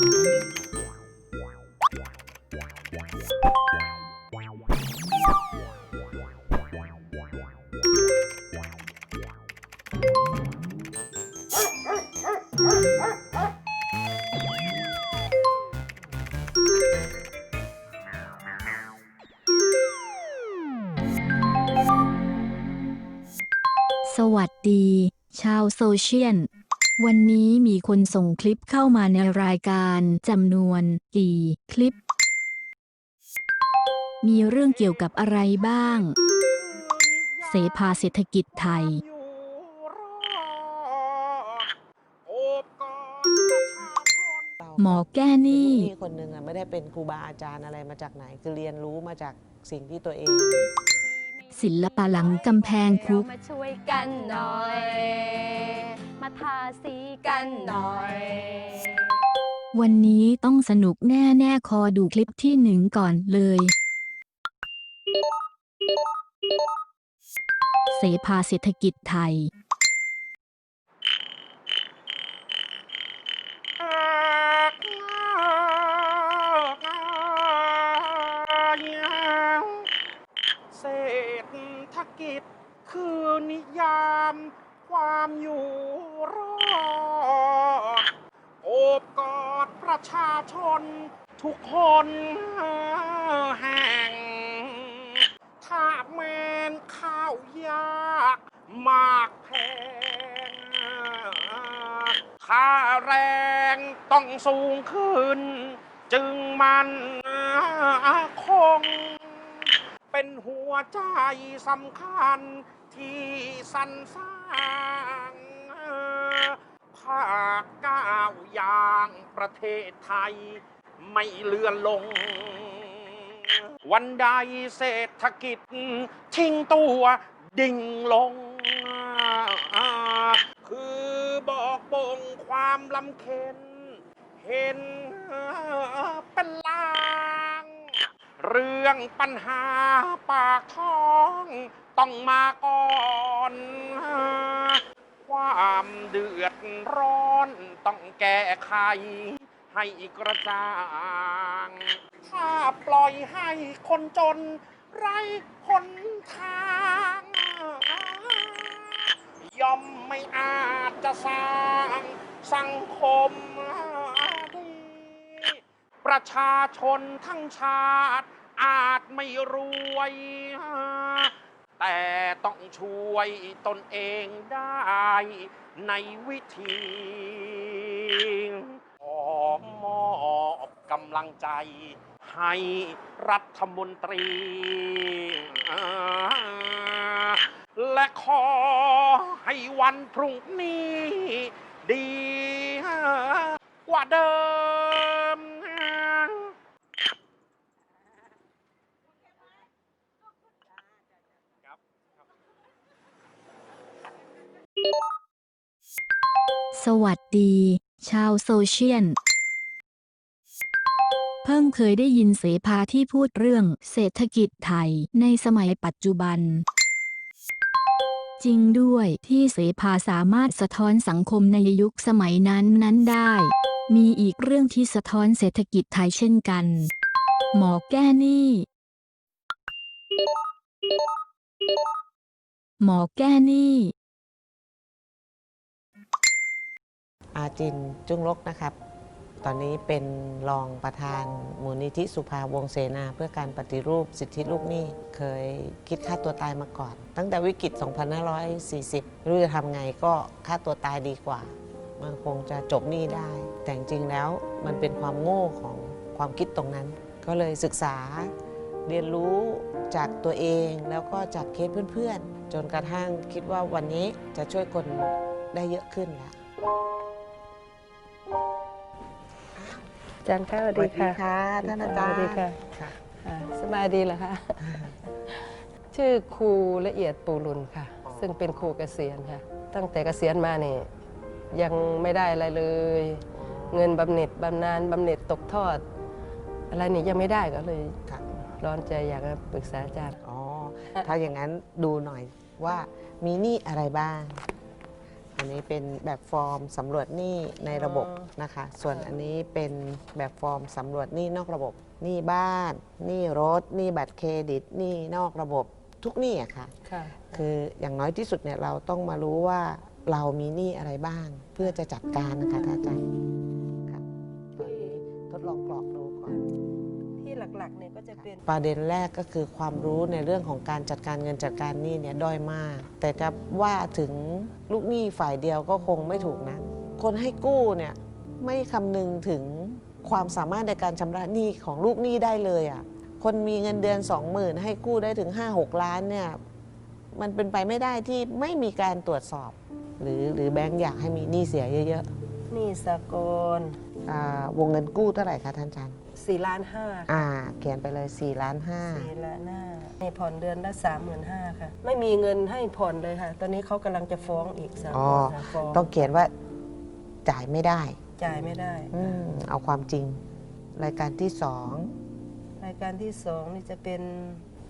สวัสดี ชาวโซเชียล วันนี้มีคนส่งคลิปเข้ามาในรายการจำนวนกี่คลิป มีเรื่องเกี่ยวกับอะไรบ้าง เสภาเศรษฐกิจไทย หมอแก้หนี้พี่คนหนึ่งอะไม่ได้เป็นครูบาอาจารย์อะไรมาจากไหน คือเรียนรู้มาจากสิ่งที่ตัวเอง ศิลปะหลังกำแพงคุก มาช่วยกันหน่อย มาทาสีกันหน่อย วันนี้ต้องสนุกแน่แน่ๆคอดูคลิปที่หนึ่งก่อนเลย เสภาเศรษฐกิจไทย สูงขึ้นจึงมันคง เป็นหัวใจสำคัญที่สรรสร้างภาคก้าวอย่างประเทศไทยไม่เลือนลง วันใดเศรษฐกิจทิ้งตัวดิ่งลง คือบอกบ่งความลำเค็น เห็นเป็นลาง เรื่องปัญหาปากท้องต้องมาก่อน ความเดือดร้อนต้องแก้ไขให้กระจ่าง ถ้าปล่อยให้คนจนไร้คนทางย่อมไม่อาจจะสร้างสังคม ประชาชนทั้งชาติ อาจไม่รวย แต่ต้องช่วยตนเองได้ในวิธีขอมอบกำลังใจ ให้รัฐมนตรี และขอให้วันพรุ่งนี้ดีกว่าเดิม สวัสดี ชาวโซเชียล เพิ่งเคยได้ยินเสภาที่พูดเรื่องเศรษฐกิจไทยในสมัยปัจจุบัน จริงด้วยที่เสภาสามารถสะท้อนสังคมในยุคสมัยนั้นนั้นได้ มีอีกเรื่องที่สะท้อนเศรษฐกิจไทยเช่นกัน หมอแก้หนี้หมอแก้หนี้ อาจินจุ้งลกนะครับ ตอนนี้เป็นรองประธานมูลนิธิสุภาวงเสนาเพื่อการปฏิรูปสิทธิลูกหนี้ เคยคิดฆ่าตัวตายมาก่อน ตั้งแต่วิกฤต 2540ไม่รู้จะทำไงก็ฆ่าตัวตายดีกว่า มันคงจะจบหนี้ได้ แต่จริงแล้วมันเป็นความโง่ของความคิดตรงนั้น ก็เลยศึกษาเรียนรู้จากตัวเองแล้วก็จากเคสเพื่อนๆ จนกระทั่งคิดว่าวันนี้จะช่วยคนได้เยอะขึ้นแล้ว อาจารย์ค่ะสวัสดีค่ะท่านอาจารย์สวัสดีค่ะค่ะอ่าสบายดีเหรอคะชื่อครูละเอียดปูรุนค่ะ ซึ่งเป็นครูเกษียณค่ะ ตั้งแต่เกษียณมาเนี่ยยังไม่ได้อะไรเลย เงินบำเหน็จบำนาญบำเหน็จตกทอด อะไรนี่ยังไม่ได้ก็เลยค่ะร้อนใจอยากจะปรึกษาอาจารย์ อ๋อ ถ้าอย่างนั้นดูหน่อยว่ามีหนี้อะไรบ้าง อันนี้เป็นแบบฟอร์มสำรวจหนี้ในระบบอ๋อนะคะ ส่วนอันนี้เป็นแบบฟอร์มสำรวจหนี้นอกระบบหนี้บ้านหนี้รถหนี้บัตรเครดิตหนี้นอกระบบทุกหนี้อะค่ะ ค่ะ คืออย่างน้อยที่สุดเนี่ยเราต้องมารู้ว่าเรามีหนี้อะไรบ้าง เพื่อจะจัดการนะคะท่านอาจารย์ ป็นประเด็นแรกก็คือความรู้ในเรื่องของการจัดการเงินจัดการหนี้เนี่ยด้อยมาก แต่จะว่าถึงลูกหนี้ฝ่ายเดียวก็คงไม่ถูกนะคนให้กู้เนี่ยไม่คำนึงถึงความสามารถในการชำระหนี้ของลูกหนี้ได้เลยอะ่ะคนมีเงินเดือน 20,000 ให้กู้ได้ถึง 5-6 ล้านเนี่ยมันเป็นไปไม่ได้ที่ไม่มีการตรวจสอบ หรือหรือแบงก์อยากให้มีหนี้เสียเยอะหนี่สากลๆอ่าวงเงินกู้เท่าไหร่คะท่านอาจารย์ สี่ล้านห้าอ่า เขียนไปเลย4ล้านห้าสี่ล้านห้าในผ่อนเดือนละสามหมื่นห้าค่ะ ไม่มีเงินให้ผ่อนเลยค่ะ ตอนนี้เขากำลังจะฟ้องอีกสามอ๋อ คนค่ะฟ้องต้องเขียนว่าจ่ายไม่ได้จ่ายไม่ได้อืมเอาความจริง รายการที่สอง รายการที่สองนี่จะเป็น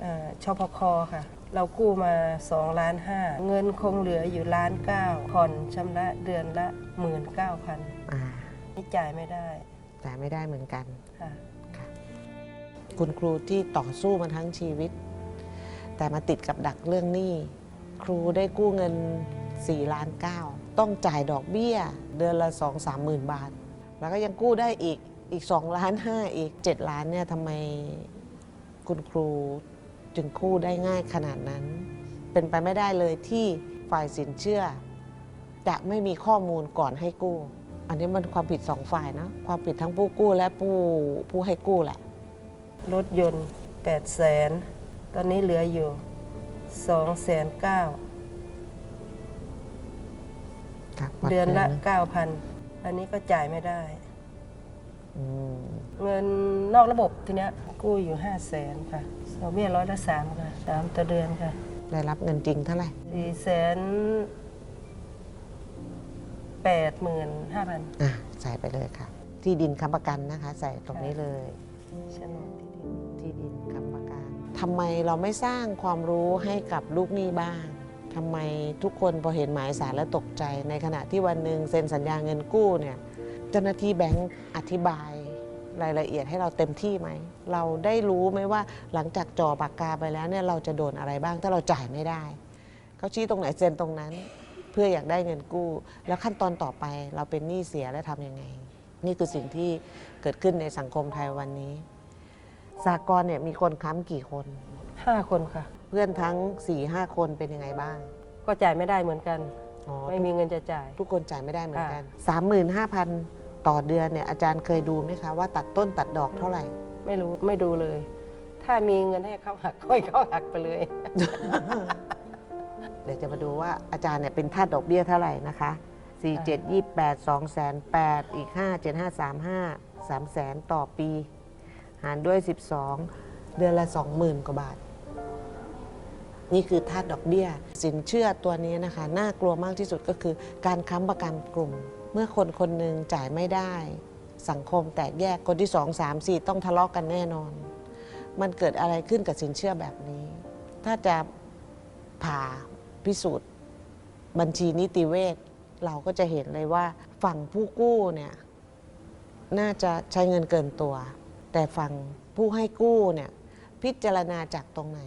เอ่อชพคค่ะ เรากู้มา2ล้านห้าเงินคงเหลืออยู่ล้านเก้าผ่อนชำระเดือนละหมื่นเก้าพันอ่า นี่จ่ายไม่ได้ จ่ายไม่ได้เหมือนกันค่ะคุณครูที่ต่อสู้มาทั้งชีวิต แต่มาติดกับดักเรื่องหนี้ครูได้กู้เงิน4ล้าน9ต้องจ่ายดอกเบี้ย เดือนละ 2 3 หมื่นบาท แล้วก็ยังกู้ได้อีกอีก2ล้าน5อีก 7 ล้านเนี่ยทำไมคุณครูจึงกู้ได้ง่ายขนาดนั้น เป็นไปไม่ได้เลยที่ฝ่ายสินเชื่อ จะไม่มีข้อมูลก่อนให้กู้ อันนี้มันความผิดสองฝ่ายนะ ความผิดทั้งผู้กู้และผู้ผู้ให้กู้แหละ รถยนต์8 0 0แสนตอนนี้เหลืออยู่2แสนเก้าครับเดือนละวั9,000 อันนี้ก็จ่ายไม่ได้อืมเงินนอกระบบทีเนี้ยกู้อยู่ 5 0 0แสนค่ะดอกเบี้ยร้อยละสามค่ะสามต่อเดือนค่ะ ได้รับเงินจริงเท่าไหร่สี่แสน แปดหมื่นห้าพันอะใส่ไปเลยค่ะ ที่ดินค้ำประกันนะคะ ใส่ตรงนี้เลยโฉนดที่ดินที่ดินค้ำประกันทำไมเราไม่สร้างความรู้ให้กับลูกหนี้บ้างทำไมทุกคนพอเห็นหมายสารแล้วตกใจ ในขณะที่วันหนึ่งเซ็นสัญญาเงินกู้เนี่ยเจ้าหน้าที่แบงก์อธิบายรายละเอียดให้เราเต็มที่ไหม เราได้รู้ไหมว่าหลังจากจ่อปากกาไปแล้วเนี่ยเราจะโดนอะไรบ้างถ้าเราจ่ายไม่ได้ เขาชี้ตรงไหนเซ็นตรงนั้น เพื่ออยากได้เงินกู้ แล้วขั้นตอนต่อไปเราเป็นหนี้เสียแล้วทำยังไง นี่คือสิ่งที่เกิดขึ้นในสังคมไทยวันนี้สากลเนี่ยมีคนค้ำกี่คน ห้าคนค่ะ เพื่อนทั้ง4ี่ห้าคนเป็นยังไงบ้างก็จ่ายไม่ได้เหมือนกัน อ๋อไม่มีเงินจะจ่าย ทุกคนจ่ายไม่ได้เหมือนกันค่ะ35,000 ต่อเดือนเนี่ยอาจารย์เคยดูไหมคะว่าตัดต้นตัดดอกเท่าไหร่ ไม่รู้ไม่ดูเลย ถ้ามีเงินให้เขาหักก็ให้เขาหักไปเลย เดี๋ยวจะมาดูว่าอาจารย์เนี่ยเป็นท่าดอกเบี้ยเท่าไหร่นะคะ 4 7 28 2แสน8อีก 5 7 5 3 5 3แสนต่อปี หารด้วย 12 เดือนละ 20,000 กว่าบาท นี่คือท่าดอกเบี้ย สินเชื่อตัวนี้นะคะ น่ากลัวมากที่สุดก็คือ การค้ำประกันกลุ่ม เมื่อคนคนหนึ่งจ่ายไม่ได้ สังคมแตกแยกคนที่ 2 3 4 ต้องทะเลาะกกันแน่นอน มันเกิดอะไรขึ้นกับสินเชื่อแบบนี้ ถ้าจะผ่า พิสูจน์ บัญชีนิติเวชเราก็จะเห็นเลยว่าฝั่งผู้กู้เนี่ยน่าจะใช้เงินเกินตัว แต่ฝั่งผู้ให้กู้เนี่ยพิจารณาจากตรงไหน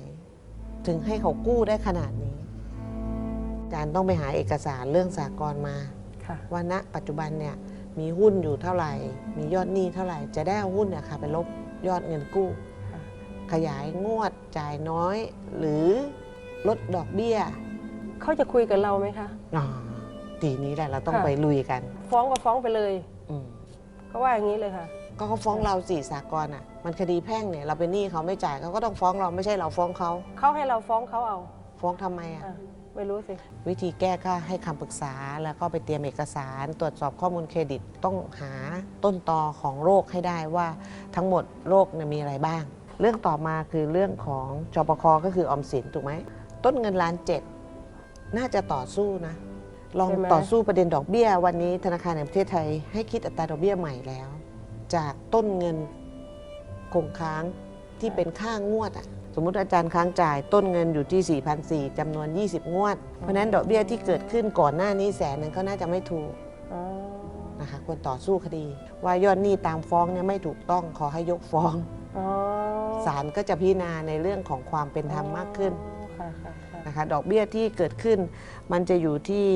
ถึงให้เขากู้ได้ขนาดนี้อาจารย์ต้องไปหาเอกสารเรื่องสากลมาค่ะว่าณปัจจุบันเนี่ยมีหุ้นอยู่เท่าไหร่ มียอดหนี้เท่าไหร่ จะได้เอาหุ้นเนี่ยค่ะไปลบยอดเงินกู้ค่ะขยายงวดจ่ายน้อย หรือลดดอกเบี้ย เขาจะคุยกับเราไหมคะอ๋อทีนี้แหละเราต้องค่ะไปลุยกัน ฟ้องก็ฟ้องไปเลยอืมก็ว่าอย่างนี้เลยค่ะ ก็เขาฟ้องเราสี่สากลอะ มันคดีแพ่งเนี่ยเราเป็นหนี้เขาไม่จ่ายเขาก็ต้องฟ้องเราไม่ใช่เราฟ้องเขาเขาให้เราฟ้องเขาเอาฟ้องทำไมอะ อะไม่รู้สิ วิธีแก้ก็ให้คำปรึกษาแล้วก็ไปเตรียมเอกสาร ตรวจสอบข้อมูลเครดิตต้องหาต้นตอของโรคให้ได้ว่าทั้งหมดโรคเนี่ยมีอะไรบ้าง เรื่องต่อมาคือเรื่องของจปคก็คือออมสินถูกไหมต้นเงินล้านเจ็ด น่าจะต่อสู้นะ ลองใช่ไหม ต่อสู้ประเด็นดอกเบี้ย วันนี้ธนาคารแห่งประเทศไทยให้คิดอัตราดอกเบี้ยใหม่แล้ว จากต้นเงินคงค้างที่เป็นค่างวดอะสมมุติอาจารย์ค้างจ่ายต้นเงินอยู่ที่ 4,400จำนวน 20 งวด เพราะฉะนั้นดอกเบี้ยที่เกิดขึ้นก่อนหน้านี้แสนหนึงเขาน่าจะไม่ถูก อ๋อนะคะควรต่อสู้คดี ว่ายอดหนี้ตามฟ้องเนี่ยไม่ถูกต้องขอให้ยกฟ้องอ๋อศาลก็จะพิจารณาในเรื่องของความเป็นธรรมมากขึ้น ค่ะค่ะค่ะ นะคะดอกเบี้ยที่เกิดขึ้น มันจะอยู่ที่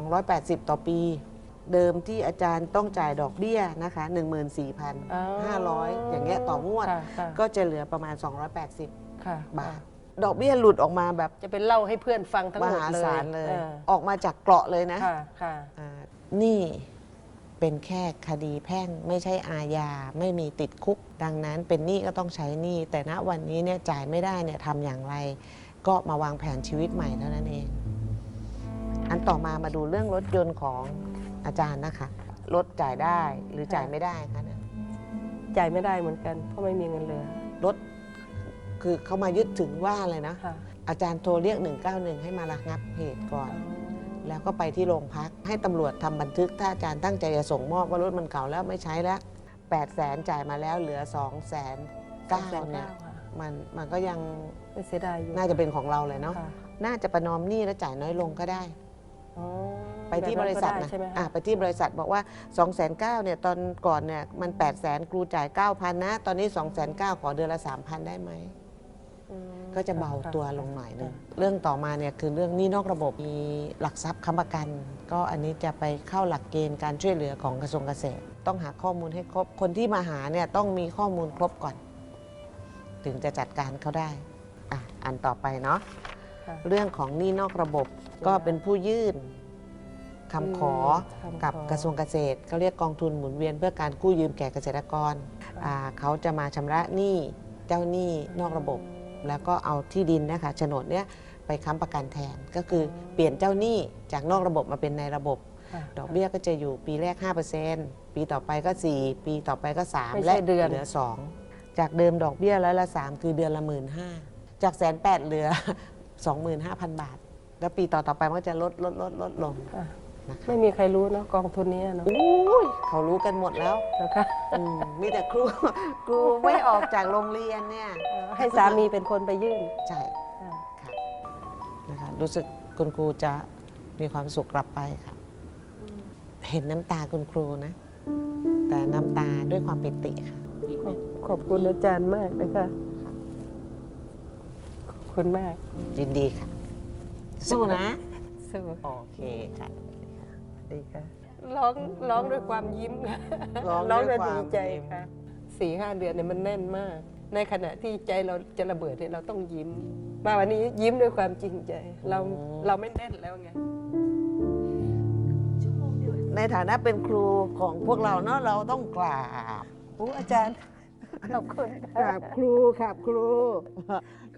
280 ต่อปี เดิมที่อาจารย์ต้องจ่ายดอกเบี้ยนะคะ14,500 อย่างเงี้ยต่องวดค่ะค่ะก็จะเหลือประมาณ 280ค่ะบาทดอกเบี้ยหลุดออกมาแบบจะเป็นเล่าให้เพื่อนฟังทั้งมหมดหาเลยศาลเลยออออกมาจากเกราะเลยนะค่ะค่ะอ่านี่เป็นแค่คดีแพ่งไม่ใช่อาญาไม่มีติดคุก ดังนั้นเป็นหนี้ก็ต้องใช้หนี้แต่ณวันนี้เนี่ยจ่ายไม่ได้เนี่ยทำอย่างไร ก็มาวางแผนชีวิตใหม่เท่านั้นเอง อันต่อมามาดูเรื่องรถยนต์ของอาจารย์นะคะ รถจ่ายได้หรือจ่ายไม่ได้คะเนี่ยจ่ายไม่ได้เหมือนกัน เพราะไม่มีเงินเหลือรถคือเขามายึดถึงว่าเลยนะ ค่ะอาจารย์โทรเรียก 191 ให้มาระงับเหตุก่อน แล้วก็ไปที่โรงพักให้ตำรวจทำบันทึก ถ้าอาจารย์ตั้งใจจะส่งมอบว่ารถมันเก่าแล้วไม่ใช้แล้ว8แสนจ่ายมาแล้วเหลือ 2 0 0 0 0 0 9เนี่ย ค่ะ มันมันก็ยังไม่เสียดายอยู่น่าจะเป็นของเราเลยเนาะ ค่ะน่าจะประนอมหนี้แล้วจ่ายน้อยลงก็ได้ อ๋อไปที่บริษัทแบบนะก็ได้ใช่ไหมอะคะไปที่บริษัทบอกว่า 2 9 0 0 0เนี่ยตอนก่อนเนี่ยมัน 8 0 0 0 0 0ครูจ่าย 9,000 นะ ตอนนี้ 2 9 0 0 0ขอเดือนละ 3,000 ได้ไหม อืมก็จะเบาค่ตัวลงหน่อยหนึง เรื่องต่อมาเนี่ยคือเรื่องหนี้นอกระบบมีหลักทรัพย์ค้ำประกัน ก็อันนี้จะไปเข้าหลักเกณฑ์การช่วยเหลือของกระทรวงเกษตร ต้องหาข้อมูลให้ครบ คนที่มาหาเนี่ยต้องมีข้อมูลครบก่อน ถึงจะจัดการเขาได้อะอันต่อไปเนาะค่ะ เรื่องของหนี้นอกระบบก็เป็นผู้ยื่นคำขอคำขอ กับกระทรวงเกษตรเขาเรียกกองทุนหมุนเวียนเพื่อการกู้ยืมแก่เกษตรกรอ่าเขาจะมาชำระหนี้เจ้าหนี้นอกระบบ แล้วก็เอาที่ดินเนะคะโฉนดเนี้ยไปค้ำประกันแทนก็คือเปลี่ยนเจ้าหนี้จากนอกระบบมาเป็นในระบบ ค่ะ ดอกเบี้ยก็จะอยู่ปีแรก 5%ปีต่อไปก็ 4 ปีต่อไปก็ ไม่3 ใช่และเดือน เหลือ 2 จากเดิมดอกเบี้ยร้อยละ3คือเดือนละ1 5ื่นจากแสนแปดเหลือ 25,000 บาท แล้วปีต่อต่อไปมันก็จะลดลดลดลดลงค่ะนะคะไม่มีใครรู้เนาะกองทุนนี้เนาะอุ้ยเขารู้กันหมดแล้วนะคะอืมมีแต่ครู ครูไม่ออกจากโรงเรียนเนี่ยให้สามีเป็นคนไปยื่นใช่ค่ะค่ะนะคะรู้สึกคุณครูจะมีความสุขกลับไปค่ะ เห็นน้ำตาคุณครูนะ แต่น้ำตาด้วยความปิติค่ะ ขอบขอบคุณอาจารย์มากนะคะขอบคุณมาก ยินดีค่ะ สู้นะ สู้โอเคค่ะ ดีค่ะ ร้องร้องด้วยความยิ้มค่ะร้องร้องด้ด้ววยยคดีวามใจยิ้มค่ะสี่ห้าเดือนเนี่ยมันแน่นมาก ในขณะที่ใจเราจะระเบิดเนี่ยเราต้องยิ้ม มาวันนี้ยิ้มด้วยความจริงใจ เราเราไม่แน่นแล้วไงในฐานะเป็นครูของพวกเราเนาะเราต้องกราบโอ้อาจารย์ ขอบคุณกราบครูครับครู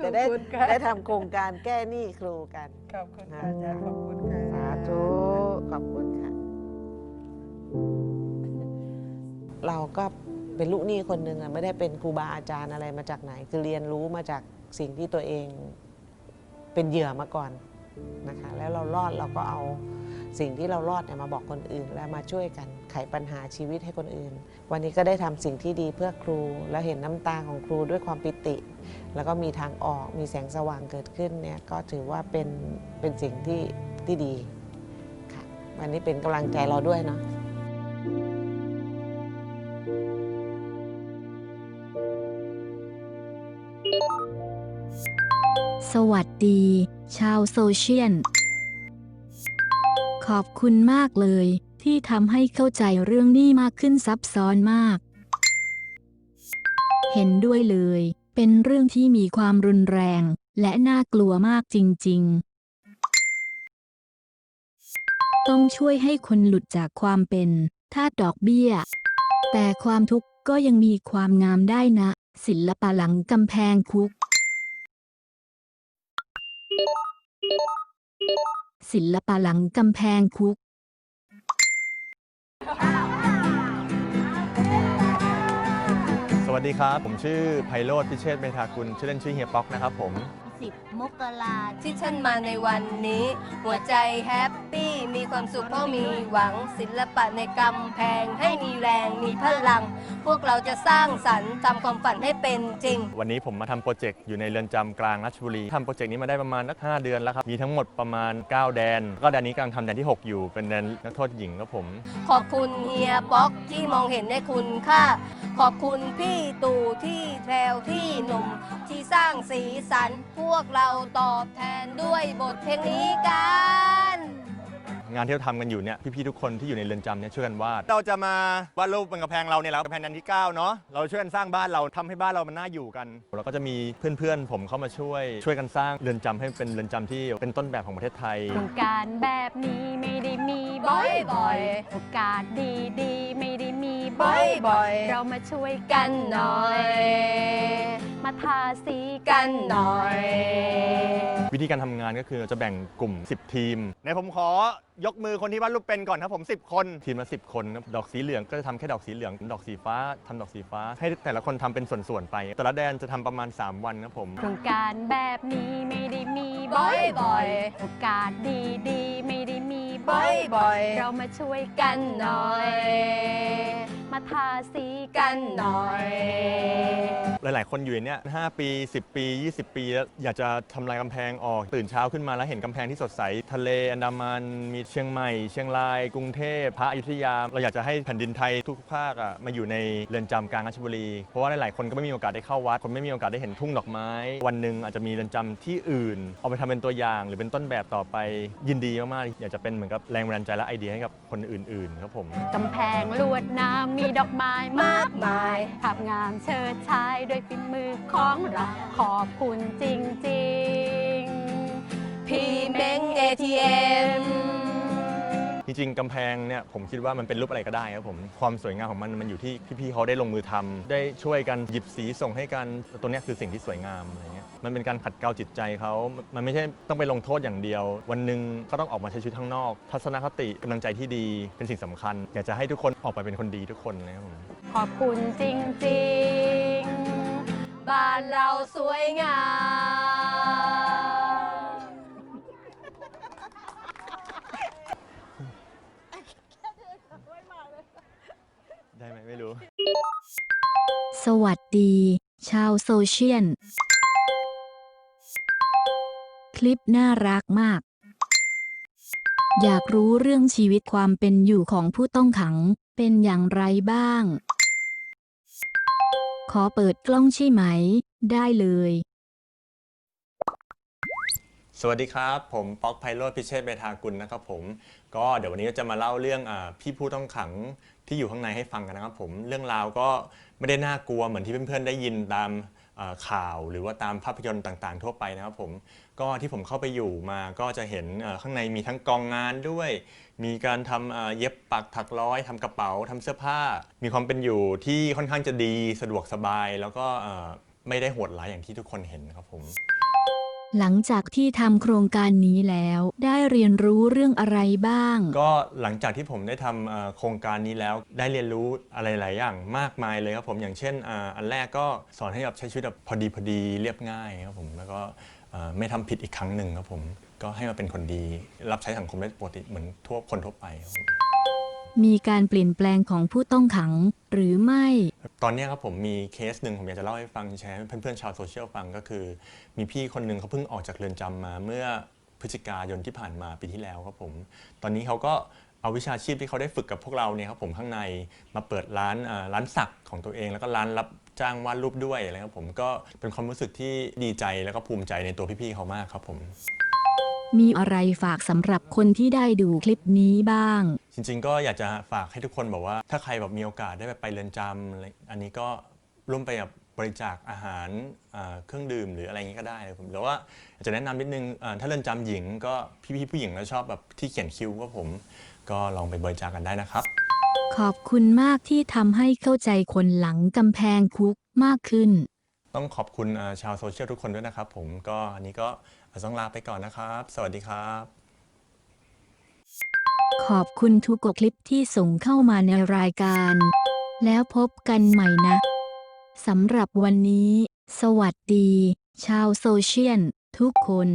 จะได้ขอบคุณค่ะ ได้ทำโครงการแก้หนี้ครูกัน ขอบคุณค่ะอาจารย์ขอบคุณค่ะ สาธุ ขอบคุณค่ะ เราก็เป็นลูกหนี้คนหนึ่งอะไม่ได้เป็นครูบาอาจารย์อะไรมาจากไหน คือเรียนรู้มาจากสิ่งที่ตัวเองเป็นเหยื่อมาก่อน นะคะแล้วเรารอดเราก็เอาสิ่งที่เรารอดเนี่ยมาบอกคนอื่น แล้วมาช่วยกันไขปัญหาชีวิตให้คนอื่น วันนี้ก็ได้ทำสิ่งที่ดีเพื่อครู แล้วเห็นน้ำตาของครูด้วยความปิติ แล้วก็มีทางออกมีแสงสว่างเกิดขึ้นเนี่ยก็ถือว่าเป็นเป็นสิ่งที่ที่ดีค่ะวันนี้เป็นกำลังใจเราด้วยเนาะสวัสดี ชาวโซเชียล ขอบคุณมากเลย ที่ทำให้เข้าใจเรื่องนี้มากขึ้นซับซ้อนมาก เห็นด้วยเลย เป็นเรื่องที่มีความรุนแรง และน่ากลัวมากจริง ๆ ต้องช่วยให้คนหลุดจากความเป็นทาสดอกเบี้ย แต่ความทุกข์ก็ยังมีความงามได้นะ ศิลปะหลังกำแพงคุก ศิลปะหลังกำแพงคุก สวัสดีครับ ผมชื่อไพโรธพิเชษเมธากุลชื่อเล่นชื่อเฮียป๊อกนะครับผม10 มกราที่ฉันมาในวันนี้ หัวใจแฮปปี้มีความสุขเพราะมีหวังศิลปะในกำแพง ให้มีแรงมีพลัง พวกเราจะสร้างสรรค์ทำความฝันให้เป็นจริง วันนี้ผมมาทำโปรเจกต์อยู่ในเรือนจำกลางราชบุรีทำโปรเจกต์นี้มาได้ประมาณนัก5เดือนแล้วครับ มีทั้งหมดประมาณ 9 แดน ก็แดนนี้กำลังทำแดนที่ 6 อยู่เป็นแดนนักโทษหญิงครับผม ขอบคุณเฮียป๊อกที่มองเห็นในคุณค่าขอบคุณพี่ตู่ที่แทวที่หนุ่มที่สร้างสีสันพวกเราตอบแทนด้วยบทเพลงนี้กัน งานที่เราทำกันอยู่เนี่ยพี่ๆทุกคนที่อยู่ในเรือนจำเนี่ยช่วยกันวาดเราจะมาวาดรูปบนกำแพงเราเนี่ยแล้วกำแพงแดนที่9เนาะเราช่วยกันสร้างบ้านเราทำให้บ้านเรามันน่าอยู่กันเราก็จะมีเพื่อนๆ ผมเข้ามาช่วย ช่วยกันสร้างเรือนจำให้เป็นเรือนจำที่เป็นต้นแบบของประเทศไทยโครงการแบบนี้ไม่ได้มีบ่อยๆ โอกาสดีๆ ไม่ได้มีบ่อยๆเรามาช่วยกันหน่อย มาทาสีกันหน่อย วิธีการทำงานก็คือเราจะแบ่งกลุ่ม 10 ทีม ในผมขอยกมือคนที่วาดรูปเป็นก่อนครับผม 10 คน ทีมละ10 คนครับดอกสีเหลืองก็จะทำแค่ดอกสีเหลือง ดอกสีฟ้าทำดอกสีฟ้า ให้แต่ละคนทำเป็นส่วนๆไป แต่ละแดนจะทำประมาณ 3 วันครับผม โครงการแบบนี้ไม่ได้มีบ่อยๆ โอกาสดีๆ ไม่ได้มีบ่อยๆ เรามาช่วยกันหน่อย มาทาสีกันหน่อย หลายๆ คนอยู่ในเนี่ย5 ปี 10 ปี 20 ปีแล้วอยากจะทำลายกำแพงออกตื่นเช้าขึ้นมาแล้วเห็นกำแพงที่สดใส ทะเลอันดามันมีเชียงใหม่ เชียงราย กรุงเทพพระอยุธยา เราอยากจะให้แผ่นดินไทยทุกภาคอะมาอยู่ในเรือนจำกลางราชบุรี เพราะว่าหลายๆคนก็ไม่มีโอกาสได้เข้าวัด คนไม่มีโอกาสได้เห็นทุ่งดอกไม้ วันหนึ่งอาจจะมีเรือนจำที่อื่น เอาไปทำเป็นตัวอย่าง หรือเป็นต้นแบบต่อไปยินดีมากๆอยากจะเป็นเหมือนกับแรงบันดาลใจและไอเดียให้กับคนอื่นๆครับผม กำแพงลวดน้ำมีดอกไม้มากมายภาพงามเชิดชายด้วยฝีมือของเราขอบคุณจริงๆ พี่เม้ง ATM จริงๆกำแพงเนี่ยผมคิดว่ามันเป็นรูปอะไรก็ได้ครับผม ความสวยงามของมันมันอยู่ที่พี่ๆเขาได้ลงมือทำได้ช่วยกันหยิบสีส่งให้กันตัวเนี้ยคือสิ่งที่สวยงามอะไรเงี้ยมันเป็นการขัดเกลาจิตใจเขา มันไม่ใช่ต้องไปลงโทษอย่างเดียว วันหนึ่งก็ต้องออกมาใช้ชีวิตข้างนอก ทัศนคติกำลังใจที่ดีเป็นสิ่งสำคัญ อยากจะให้ทุกคนออกไปเป็นคนดีทุกคนนะครับผม ขอบคุณจริงๆ บ้านเราสวยงาม ได้ไหมไม่รู้ สวัสดี ชาวโซเชียล คลิปน่ารักมาก อยากรู้เรื่องชีวิตความเป็นอยู่ของผู้ต้องขังเป็นอย่างไรบ้าง ขอเปิดกล้องใช่ไหม ได้เลย สวัสดีครับ ผมป๊อกไพโรธพิเชษเบทากุลนะครับผม ก็เดี๋ยววันนี้ก็จะมาเล่าเรื่องอาพี่ผู้ต้องขังที่อยู่ข้างในให้ฟังกันนะครับผม เรื่องราวก็ไม่ได้น่ากลัวเหมือนที่เพื่อนๆได้ยินตาม ข่าวหรือว่าตามภาพยนตร์ต่างๆ ทั่วไปนะครับผมก็ที่ผมเข้าไปอยู่มาก็จะเห็นข้างในมีทั้งกองงานด้วย มีการทำเย็บปักถักร้อยทำกระเป๋าทำเสื้อผ้า มีความเป็นอยู่ที่ค่อนข้างจะดีสะดวกสบาย แล้วก็ไม่ได้โหดร้ายอย่างที่ทุกคนเห็นครับผม หลังจากที่ทำโครงการนี้แล้วได้เรียนรู้เรื่องอะไรบ้าง ก็หลังจากที่ผมได้ทำเอ่อโครงการนี้แล้วได้เรียนรู้อะไรหลายอย่างมากมายเลยครับผมอย่างเช่นอ่าอันแรกก็สอนให้แบบใช้ชีวิตแบบพอดีพอดีเรียบง่ายครับผมแล้วก็เอ่อไม่ทำผิดอีกครั้งหนึ่งครับผมก็ให้มาเป็นคนดี รับใช้สังคมได้ปกติเหมือนทั่วคนทั่วไปครับผม มีการเปลี่ยนแปลงของผู้ต้องขังหรือไม่ ตอนนี้ครับผมมีเคสหนึ่งผมอยากจะเล่าให้ฟังแชร์ให้เพื่อนๆชาวโซเชียลฟังก็คือ มีพี่คนหนึ่งเขาเพิ่งออกจากเรือนจำมาเมื่อพฤศจิกายนที่ผ่านมาปีที่แล้วครับผม ตอนนี้เขาก็เอาวิชาชีพที่เขาได้ฝึกกับพวกเราเนี่ยครับผมข้างในมาเปิดร้านอ่าร้านสักของตัวเอง แล้วก็ร้านรับจ้างวาดรูปด้วยอะไรครับผมก็เป็นความรู้สึกที่ดีใจแล้วก็ภูมิใจในตัวพี่ๆเขามากครับผม มีอะไรฝากสำหรับคนที่ได้ดูคลิปนี้บ้าง จริงๆ ก็อยากจะฝากให้ทุกคนบอกว่า ถ้าใครแบบมีโอกาสได้ไปไปเรือนจำอะไรอันนี้ก็ร่วมไปแบบบริจาคอาหารอ่าเครื่องดื่มหรืออะไรอย่างนี้ก็ได้ครับผมแต่ว่าอยากจะแนะนำนิดนึงอ่าถ้าเรือนจำหญิงก็พี่ๆผู้หญิงแล้วชอบแบบที่เขียนคิวก็ผม ก็ลองไปบริจาคกันได้นะครับ ขอบคุณมากที่ทำให้เข้าใจคนหลังกำแพงคุกมากขึ้น ต้องขอบคุณอ่าชาวโซเชียลทุกคนด้วยนะครับผมก็อันนี้ก็ ต้องลาไปก่อนนะครับ สวัสดีครับ ขอบคุณทุกกคลิปที่ส่งเข้ามาในรายการ แล้วพบกันใหม่นะสำหรับวันนี้ สวัสดี ชาวโซเชียลทุกคน